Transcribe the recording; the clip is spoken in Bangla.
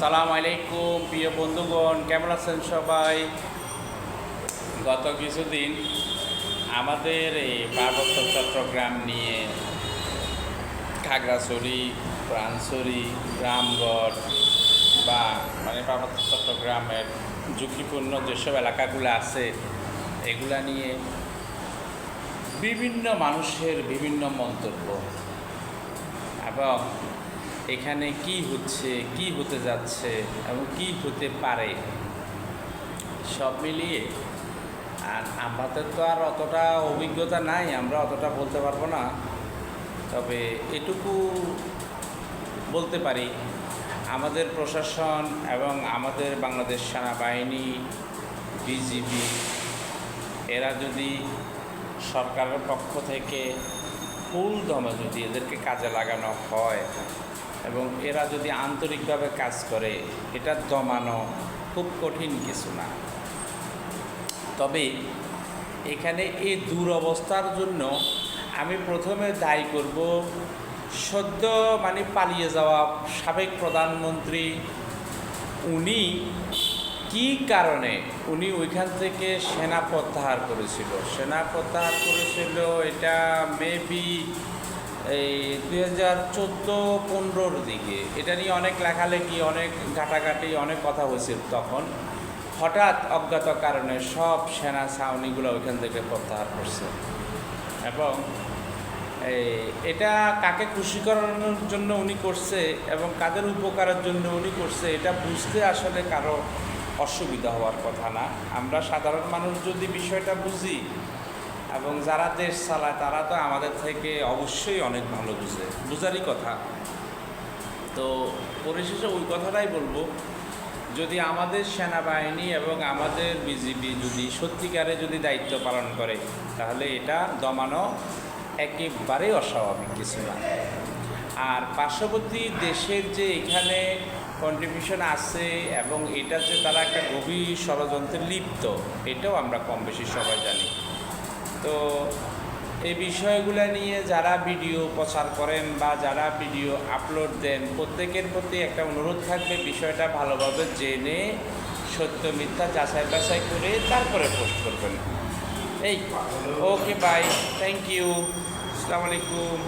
সালাম আলাইকুম, প্রিয় বন্ধুগণ, কেমন আছেন সবাই? গত কিছুদিন আমাদের এই পার্বত্য চট্টগ্রাম নিয়ে খাগড়াছড়ি, প্রাণছড়ি, রামগড় বা মানে পার্বত্য চট্টগ্রামের ঝুঁকিপূর্ণ যেসব এলাকাগুলো আছে, এগুলা নিয়ে বিভিন্ন মানুষের বিভিন্ন মন্তব্য। এবং এখানে কি হচ্ছে, কি হতে যাচ্ছে এবং কি হতে পারে? সব মিলিয়ে। আর আমাদের তো আর অতটা অভিজ্ঞতা নাই, আমরা অতটা বলতে পারব না। তবে এটুকু বলতে পারি, আমাদের প্রশাসন এবং আমাদের বাংলাদেশ সেনাবাহিনী, বিজিবি, এরা যদি সরকারের পক্ষ থেকে ফুল দমে যদি এদেরকে কাজে লাগানো হয় এবং এরা যদি আন্তরিকভাবে কাজ করে, এটা দমানো খুব কঠিন কিছু না। তবে এখানে এই দুরবস্থার জন্য আমি প্রথমে দায়ী করব সদ্য মানে পালিয়ে যাওয়া সাবেক প্রধানমন্ত্রী, উনি কি কারণে, উনি ওইখান থেকে সেনা প্রত্যাহার করেছিল? সেনা প্রত্যাহার করেছিল, এটা মেবি এই দুই হাজার চোদ্দ পনেরোর দিকে। এটা নিয়ে অনেক লেখালেখি, অনেক ঘাটাঘাটি, অনেক কথা হয়েছিল তখন। হঠাৎ অজ্ঞাত কারণে সব সেনা ছাউনিগুলো ওইখান থেকে প্রত্যাহার করছে। এবং এটা কাকে খুশি করানোর জন্য উনি করছে এবং কাদের উপকারের জন্য উনি করছে, এটা বুঝতে আসলে কারও অসুবিধা হওয়ার কথা না। আমরা সাধারণ মানুষ যদি বিষয়টা বুঝি এবং যারা দেশ চালায়, তারা তো আমাদের থেকে অবশ্যই অনেক ভালো বুঝে। বুঝারই কথা। তো পরিশেষে ওই কথাটাই বলব, যদি আমাদের সেনাবাহিনী এবং আমাদের বিজিবি যদি সত্যিকারে যদি দায়িত্ব পালন করে, তাহলে এটা দমানো একেবারেই অস্বাভাবিক, কিছু না। আর পার্শ্ববর্তী দেশের যে এখানে কন্ট্রিবিউশন আছে এবং এটা যে তারা একটা গভীর ষড়যন্ত্রে লিপ্ত, এটাও আমরা কম বেশি সবাই জানি। তো এই বিষয়গুলো নিয়ে যারা ভিডিও প্রচার করেন বা যারা ভিডিও আপলোড দেন, প্রত্যেকের প্রতি একটা অনুরোধ থাকবে বিষয়টা ভালোভাবে জেনে, সত্য, মিথ্যা যাচাই বাছাই করে তারপরে পোস্ট করবেন। এই ওকে বাই থ্যাংক ইউ আসসালামু আলাইকুম